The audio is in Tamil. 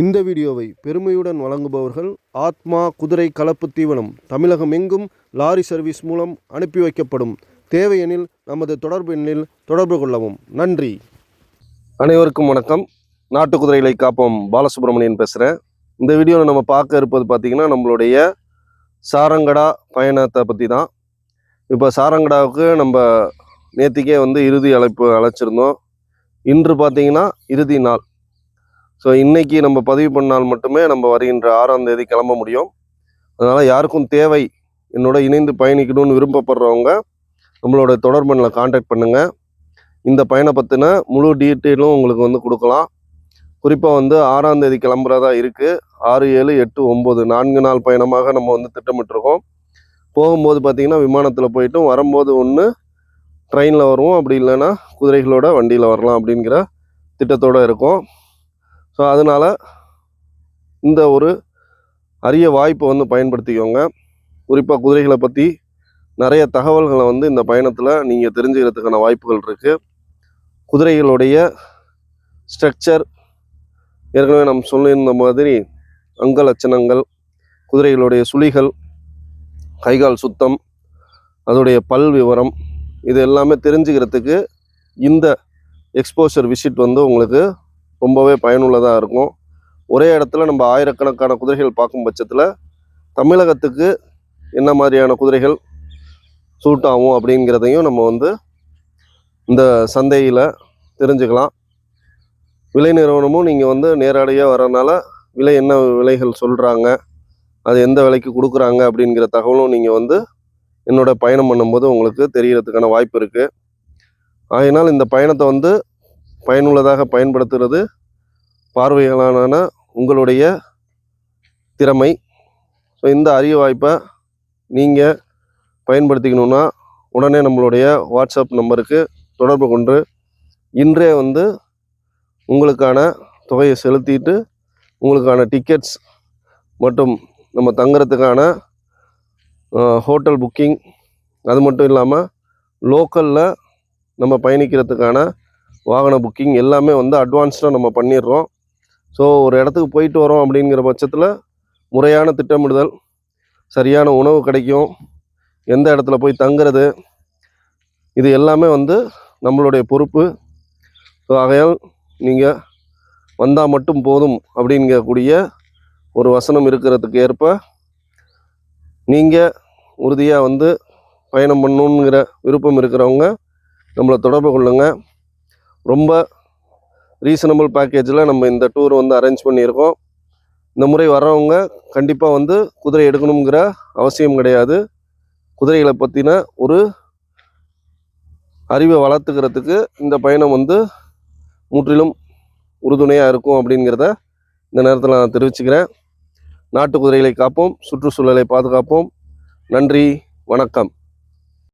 இந்த வீடியோவை பெருமையுடன் வழங்குபவர்கள் ஆத்மா குதிரை கலப்பு தீவனம் தமிழகம் எங்கும் லாரி சர்வீஸ் மூலம் அனுப்பி வைக்கப்படும். தேவையெனில் நமது தொடர்பு எண்ணில் தொடர்பு கொள்ளவும். நன்றி. அனைவருக்கும் வணக்கம். நாட்டு குதிரைகளை காப்போம். பாலசுப்ரமணியன் பேசுகிறேன் இந்த வீடியோவில் நம்ம பார்க்க இருப்பது பார்த்திங்கன்னா நம்மளுடைய சாரங்கடா பயணத்தை பற்றி தான் இப்போ சாரங்கடாவுக்கு நம்ம நேற்றுக்கே வந்து இறுதி அழைப்பு அழைச்சிருந்தோம். இன்று பார்த்திங்கன்னா இறுதி நாள். ஸோ இன்னைக்கு நம்ம பதிவு பண்ணால் மட்டுமே நம்ம வருகின்ற ஆறாம் தேதி கிளம்ப முடியும். அதனால் யாருக்கும் தேவை என்னோட இணைந்து பயணிக்கணும்னு விருப்பப்படுறவங்க நம்மளோட தொடர்புல காண்டாக்ட் பண்ணுங்கள் இந்த பயணம் பற்றின முழு டீட்டெயிலும் உங்களுக்கு வந்து கொடுக்கலாம். குறிப்பாக வந்து ஆறாம் தேதி கிளம்புறதா இருக்குது ஆறு ஏழு எட்டு ஒம்பது நான்கு நாள் பயணமாக நம்ம வந்து திட்டமிட்டிருக்கோம். போகும்போது பார்த்திங்கன்னா விமானத்தில் போயிட்டும் வரும்போது ஒன்று ட்ரெயினில் வருவோம். அப்படி இல்லைன்னா குதிரைகளோட வண்டியில் வரலாம் அப்படிங்கிற திட்டத்தோடு இருக்கும். ஸோ அதனால் இந்த ஒரு அரிய வாய்ப்பை வந்து பயன்படுத்திக்கோங்க. குறிப்பாக குதிரைகளை பற்றி நிறைய தகவல்களை வந்து இந்த பயணத்தில் நீங்கள் தெரிஞ்சுக்கிறதுக்கான வாய்ப்புகள் இருக்குது குதிரைகளுடைய ஸ்ட்ரக்சர் ஏற்கனவே நம்ம சொல்லியிருந்த மாதிரி அங்க லட்சணங்கள் குதிரைகளுடைய சுழிகள் கைகால் சுத்தம் அதோடைய பல் விவரம் இது எல்லாமே தெரிஞ்சுக்கிறதுக்கு இந்த எக்ஸ்போஷர் விசிட் வந்து உங்களுக்கு ரொம்பவே பயனுள்ளதாக இருக்கும். ஒரே இடத்துல நம்ம ஆயிரக்கணக்கான குதிரைகள் பார்க்கும் பட்சத்தில் தமிழகத்துக்கு என்ன மாதிரியான குதிரைகள் சூட் ஆகும் அப்படிங்கிறதையும் நம்ம வந்து இந்த சந்தையில் தெரிஞ்சுக்கலாம். விலை நிறுவனமும் நீங்கள் வந்து நேரடியாக வரனால விலை என்ன விலைகள் சொல்கிறாங்க அது எந்த விலைக்கு கொடுக்குறாங்க அப்படிங்கிற தகவலும் நீங்கள் வந்து என்னோட பயணம் பண்ணும்போது உங்களுக்கு தெரியறதுக்கான வாய்ப்பு இருக்குது ஆகையினால் இந்த பயணத்தை வந்து பயனுள்ளதாக பயன்படுத்துகிறது. பார்வையாளரான உங்களுடைய திறமை. ஸோ இந்த அரிய வாய்ப்பை நீங்கள் பயன்படுத்திக்கணுன்னா உடனே நம்மளுடைய வாட்ஸ்அப் நம்பருக்கு தொடர்பு கொண்டு இன்றே வந்து உங்களுக்கான தொகையை செலுத்திட்டு உங்களுக்கான டிக்கெட்ஸ் மற்றும் நம்ம தங்குறதுக்கான ஹோட்டல் புக்கிங் அது மட்டும் இல்லாமல் லோக்கலில் நம்ம பயணிக்கிறதுக்கான வாகன புக்கிங் எல்லாமே வந்து அட்வான்ஸ்டாக நம்ம பண்ணிடுறோம். ஸோ ஒரு இடத்துக்கு போயிட்டு வரோம் அப்படிங்கிற பட்சத்தில் முறையான திட்டமிடுதல் சரியான உணவு கிடைக்கும் எந்த இடத்துல போய் தங்குறது இது எல்லாமே வந்து நம்மளுடைய பொறுப்பு. ஸோ ஆகையால் நீங்கள் வந்தால் மட்டும் போதும் அப்படிங்கக்கூடிய ஒரு வசனம் இருக்கிறதுக்கு ஏற்ப நீங்கள் உறுதியாக வந்து பயணம் பண்ணணுங்கிற விருப்பம் இருக்கிறவங்க நம்மளை தொடர்பு கொள்ளுங்கள் ரொம்ப ரீசனபிள் பேக்கேஜில் நம்ம இந்த டூர் வந்து அரேஞ்ச் பண்ணியிருக்கோம். இந்த முறை வர்றவங்க கண்டிப்பாக வந்து குதிரை எடுக்கணுங்கிற அவசியம் கிடையாது. குதிரைகளை பற்றின ஒரு அறிவை வளர்த்துக்கிறதுக்கு இந்த பயணம் வந்து முற்றிலும் உறுதுணையாக இருக்கும் அப்படிங்கிறத இந்த நேரத்தில் நான் தெரிவிச்சுக்கிறேன். நாட்டு குதிரைகளை காப்போம் சுற்றுச்சூழலை பாதுகாப்போம். நன்றி வணக்கம்.